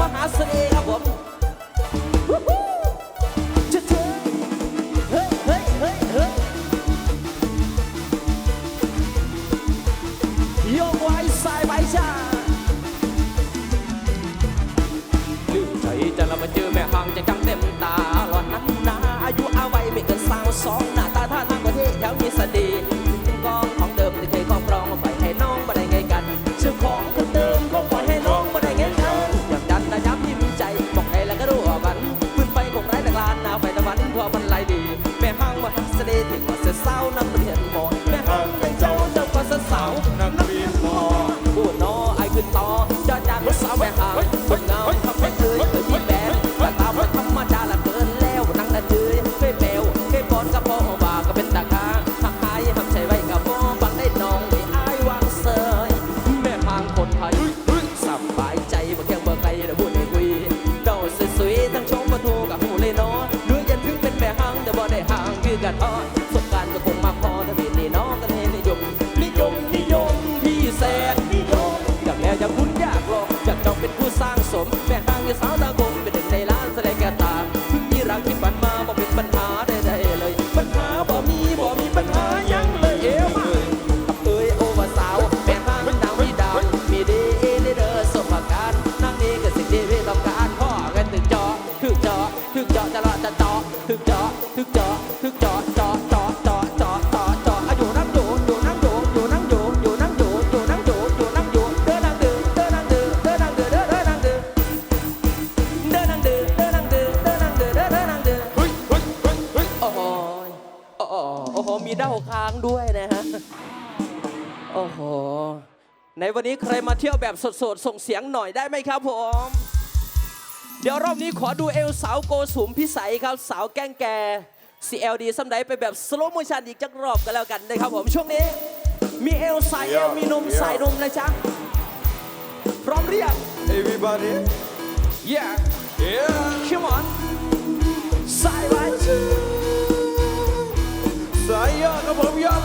มหาเสน่ห์ครับผมจะเธอเฮ้ยเฮ้ยเฮ้ยเฮ้ยโยกไว้สายไปจ้าลืมใจจะละมาเจอแม่หางจะจังเต็มตาหลอนนั้นนาอายุอาวัยไม่เกินสาวสองหน้าตาท่าทางประเทศแถวมีเสน่ห์ วันนี้ใครมาเที่ยวแบบสดๆ ส่งเสียงหน่อยได้ไหมครับผม เดี๋ยวรอบนี้ขอดูเอวสาวโกสุมพิสัยครับ สาวแก้งแก่ CLD ซ้ำไดไปแบบสโลโมชันอีกจักรอบกันแล้วกันนะครับผมช่วงนี้ มีเอวสายเอวมีนมสายนมนะจ๊ะ พร้อมเรียก Everybody, yeah, yeah. Come on สายไว้ Saya kamu biar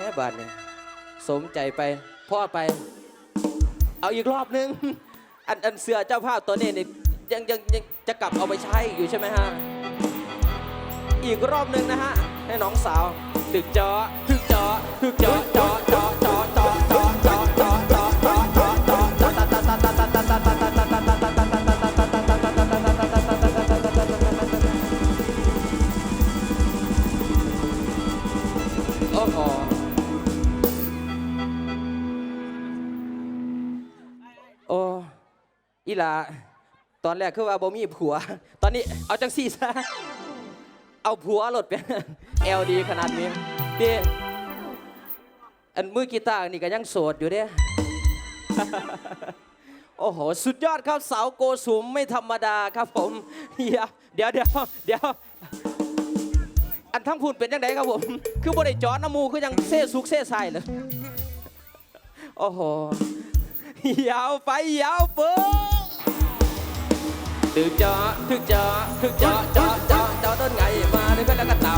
แม่บาทนี่ยสมใจไปพ่อไป เอาอีกรอบนึง อันอันเสือเจ้าภาพตัวนี้เนี่ยังยังยังจะกลับเอาไปใช้อยู่ใช่ไหมฮะ อีกรอบนึงนะฮะ ให้น้องสาว ตึกเจาะตึกเจาะตึกเจาะเจาะเจาะเจาะ อีหลาตอนแรกคือว่าบ่มีผัว ตอนนี้เอาจังซี่ซะเอาผัวหลดไปเอลดีขนาดนี้พี่อันมือกีตาร์นี่ก็ยังโสดอยู่เด้โอ้โห สุดยอดครับสาวโกสุมไม่ธรรมดาครับผมเดี๋ยวเดี๋ยวเดี๋ยวอันทั้งพูนเป็นยังไงครับผม คือบได้จอนน้ำมูก็ยังเซ่สุกเซ่ใส่เลยโอ้โหยาวไปยาวเปิด ถึกจอถึกจอถึกจอจอจอจอต้นไงมานึกแล้วก็ต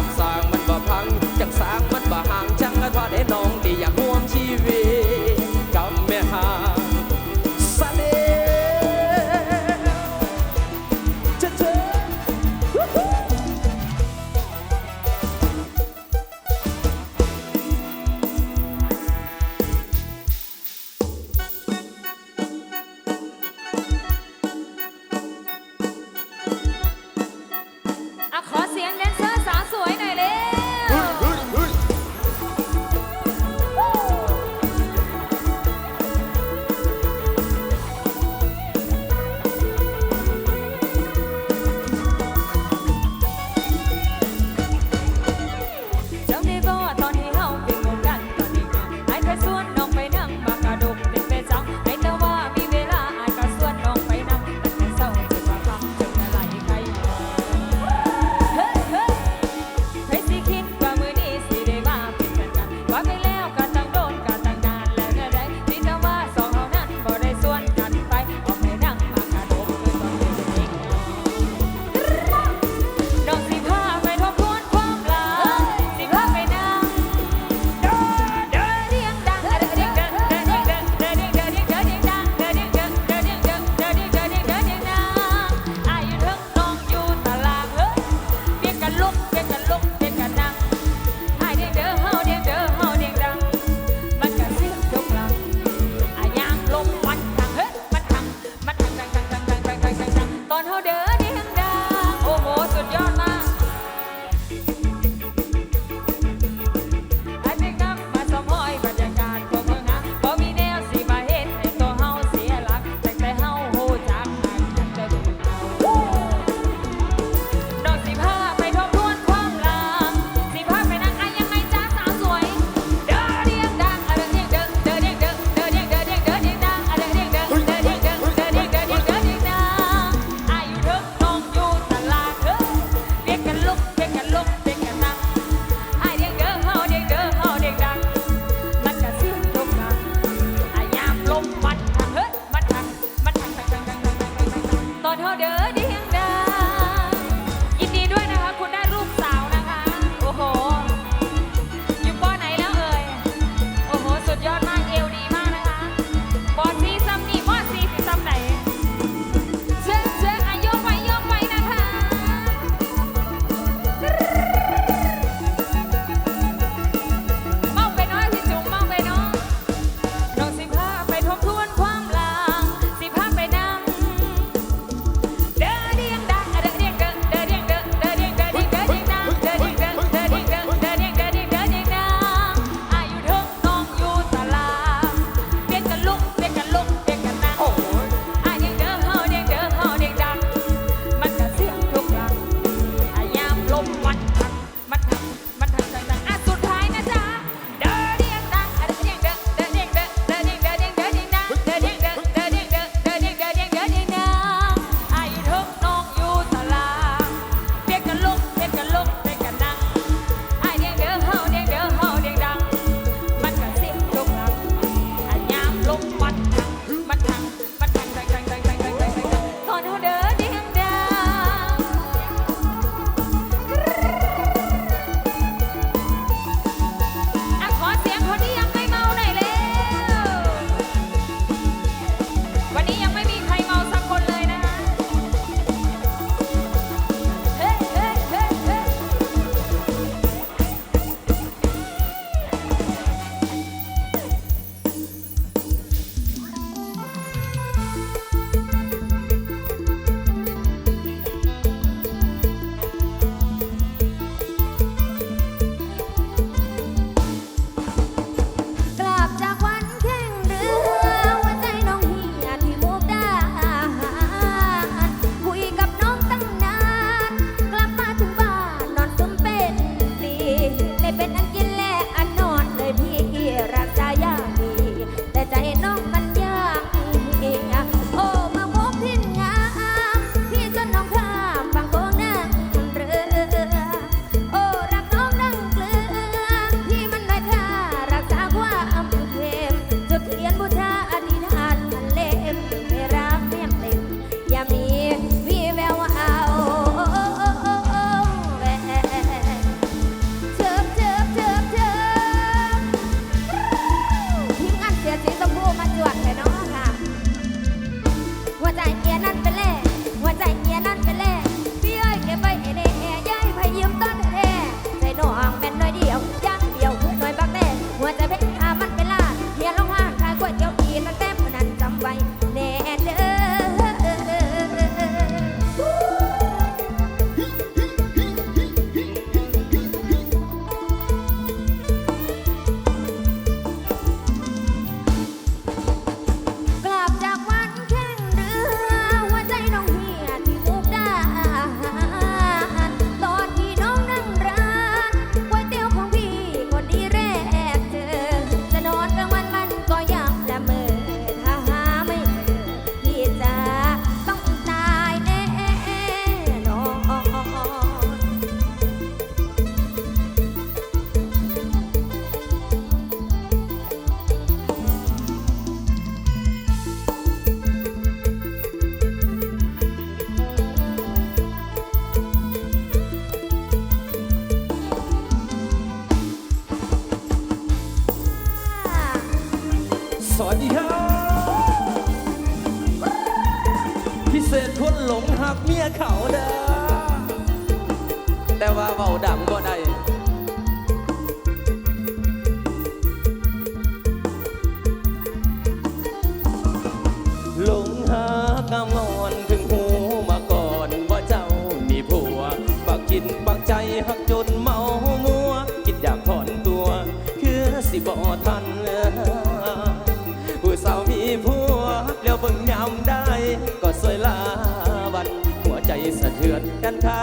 กันขา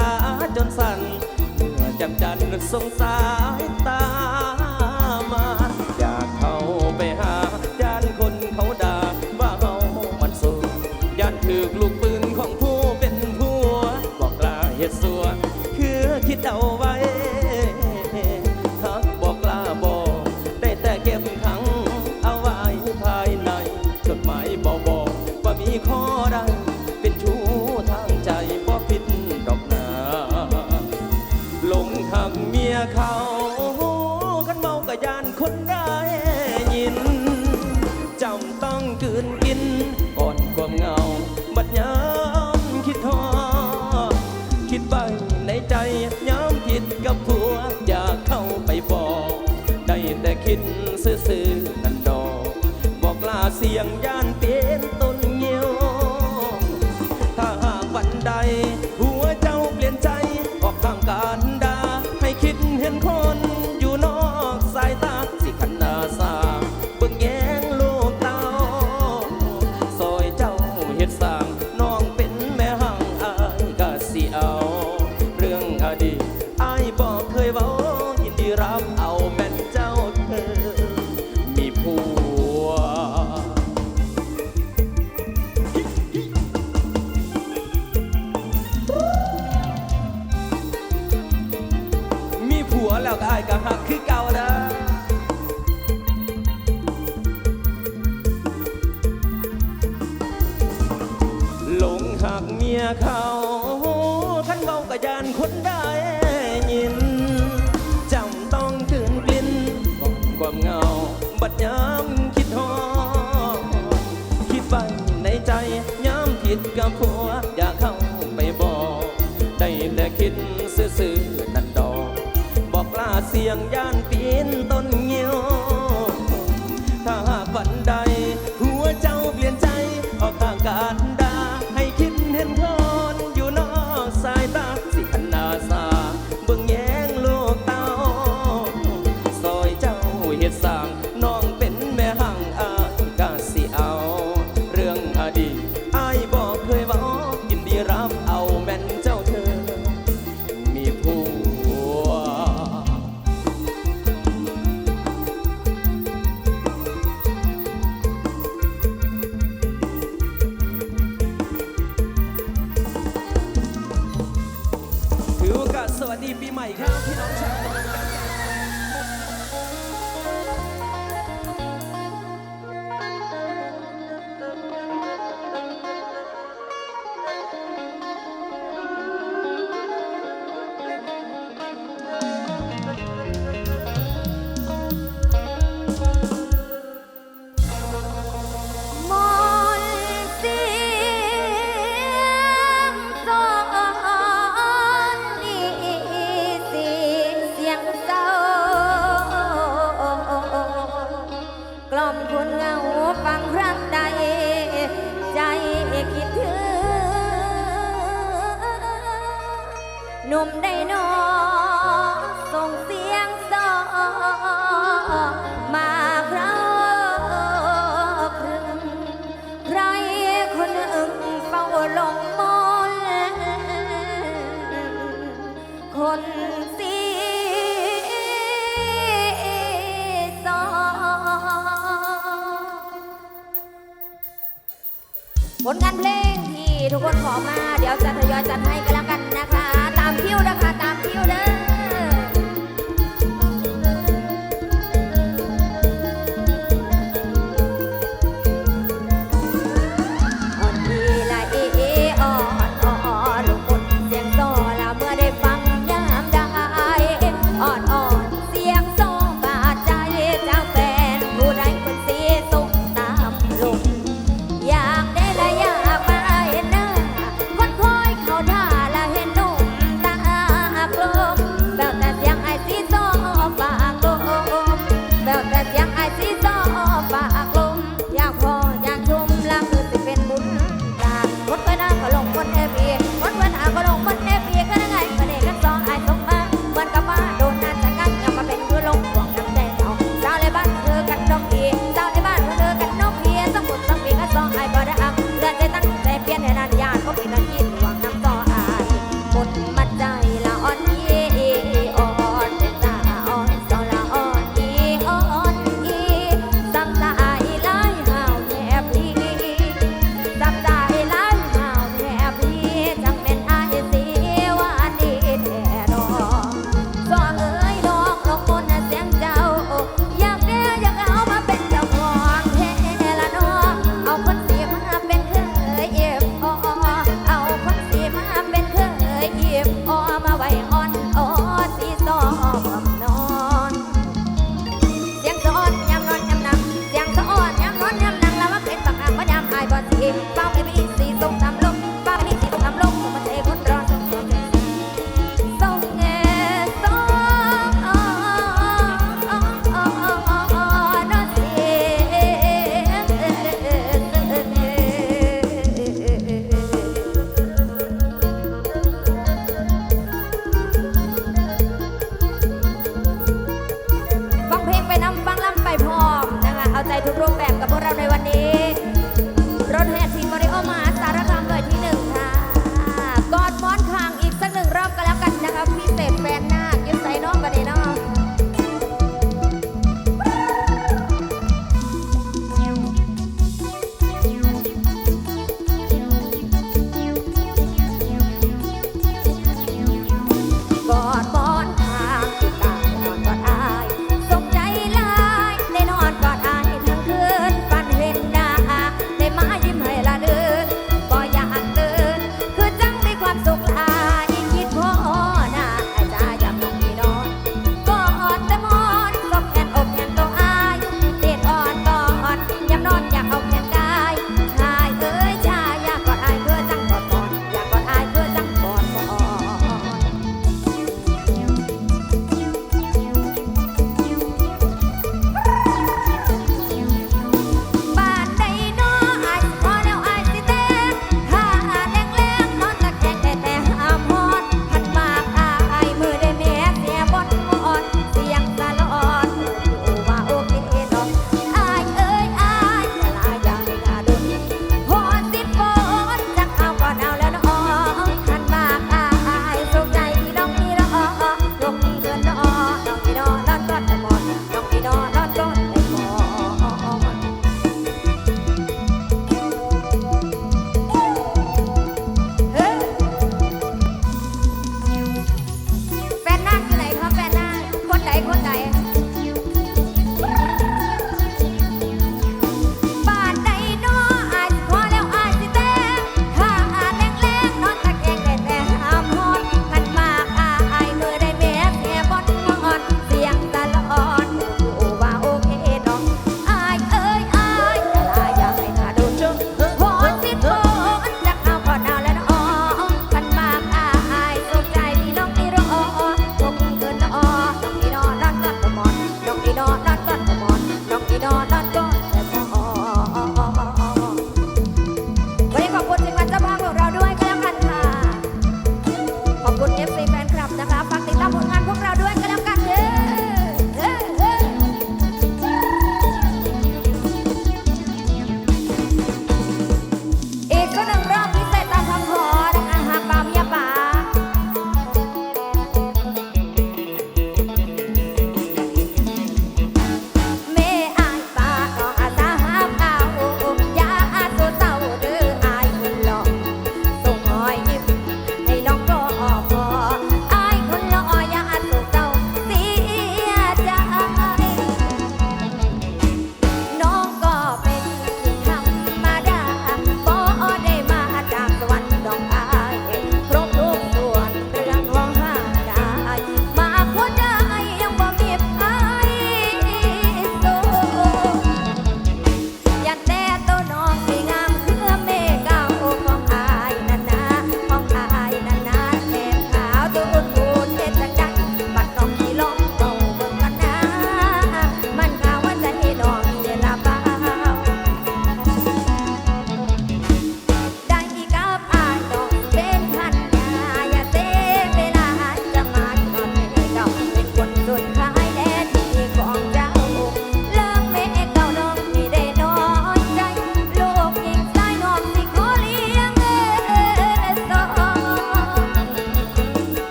จนสั่นเมื่อจำจันทร์สงสายตา บินซื่อๆนันดอบอกลาเสียงย่านเตียนต้น หากเมียเขาขันเบากระยานคนได้ยินจำต้องคืนกลิ่นของความเงา บัดย้ำคิดหอคิดไปในใจย้ำผิดกับผัว อย่าเข้าไปบอก ได้แต่คิดซื่อๆนันดอบอกกล้าเสียงย่านปีนต้นเงียว ถ้าหากวันใด หัวเจ้าเปลี่ยนใจออกทางการ